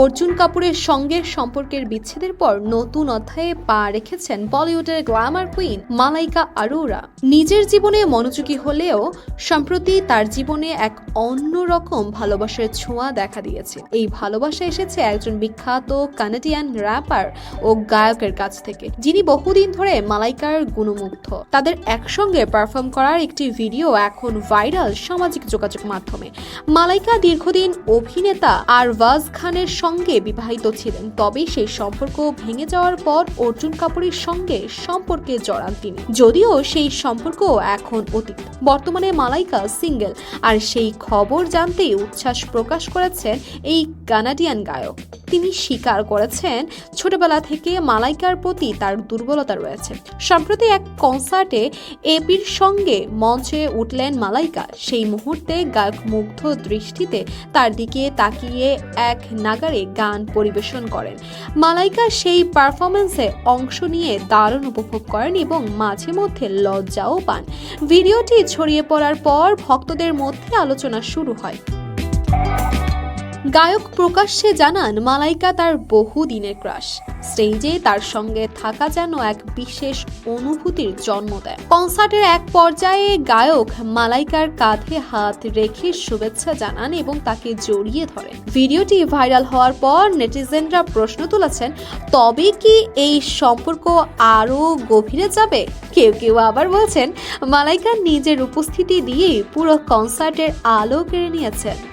অর্জুন কাপুরের সঙ্গে সম্পর্কের বিচ্ছেদের পর নতুন অধ্যায়ে পা রেখেছেন বলিউডের গ্ল্যামার কুইন মালাইকা আরোরা। নিজের জীবনে মনোযোগী হলেও সম্প্রতি তার জীবনে এক অন্যরকম ভালোবাসার ছোঁয়া দেখা দিয়েছে। এই ভালোবাসা এসেছে একজন বিখ্যাত কানাডিয়ান র্যাপার ও গায়কের কাছ থেকে, যিনি বহুদিন ধরে মালাইকার গুণমুগ্ধ। তাদের একসঙ্গে পারফর্ম করার একটি ভিডিও এখন ভাইরাল সামাজিক যোগাযোগ মাধ্যমে। মালাইকা দীর্ঘদিন অভিনেতা আরওয়াজ খানের সঙ্গে বিবাহিত ছিলেন। তবে সেই সম্পর্ক ভেঙে যাওয়ার পর অর্জুন কাপুরের সঙ্গে সম্পর্কে জড়ান তিনি। যদিও সেই সম্পর্ক এখন অতীত। বর্তমানে মালাইকা সিঙ্গেল। আর সেই খবর জানতেই উচ্ছ্বাস প্রকাশ করেছেন এই কানাডিয়ান গায়ক। তিনি স্বীকার করেছেন, ছোটবেলা থেকে মালাইকার প্রতি তার দুর্বলতা রয়েছে। সম্প্রতি এক কনসার্টে এপির সঙ্গে মঞ্চে উঠলেন মালাইকা। সেই মুহূর্তে গায়ক মুগ্ধ দৃষ্টিতে তার দিকে তাকিয়ে এক নাগারে গান পরিবেশন করেন। মালাইকা সেই পারফরমেন্সে অংশ নিয়ে দারুণ উপভোগ করেন এবং মাঝে মধ্যে লজ্জাও পান। ভিডিওটি ছড়িয়ে পড়ার পর ভক্তদের মধ্যে আলোচনা শুরু হয়। গায়ক প্রকাশ্যে জানান, মালাইকা তার বহু দিনের ক্রাশ। স্টেজে তার সঙ্গে থাকা যেন এক বিশেষ অনুভূতির জন্ম দেয়। কনসার্টের এক পর্যায়ে গায়ক মালাইকার কাঁধে হাত রেখে শুভেচ্ছা জানান এবং তাকে জড়িয়ে ধরেন। ভিডিওটি ভাইরাল হওয়ার পর নেটিজেনরা প্রশ্ন তুলেছেন, তবে কি এই সম্পর্ক আরও গভীরে যাবে? কেউ কেউ আবার বলছেন, মালাইকা নিজের উপস্থিতি দিয়েই পুরো কনসার্টের আলো কেড়ে নিয়েছেন।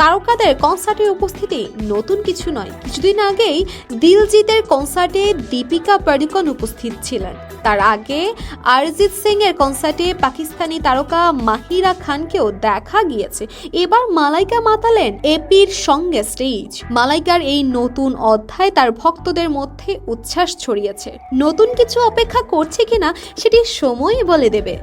তারকাদের কনসার্টের উপস্থিতি নতুন কিছু নয়। কিছুদিন আগেই দিলজিতের কনসার্টে দীপিকা পাড়ুকন উপস্থিত ছিলেন। তার আগে অরিজিৎ সিং এর কনসার্টে পাকিস্তানি তারকা মাহিরা খানকেও দেখা গিয়েছে। এবার মালাইকা মাতালেন এপির সঙ্গে স্টেজ। মালাইকার এই নতুন অধ্যায় তার ভক্তদের মধ্যে উচ্ছ্বাস ছড়িয়েছে। নতুন কিছু অপেক্ষা করছে কিনা সেটি সময়ই বলে দেবে।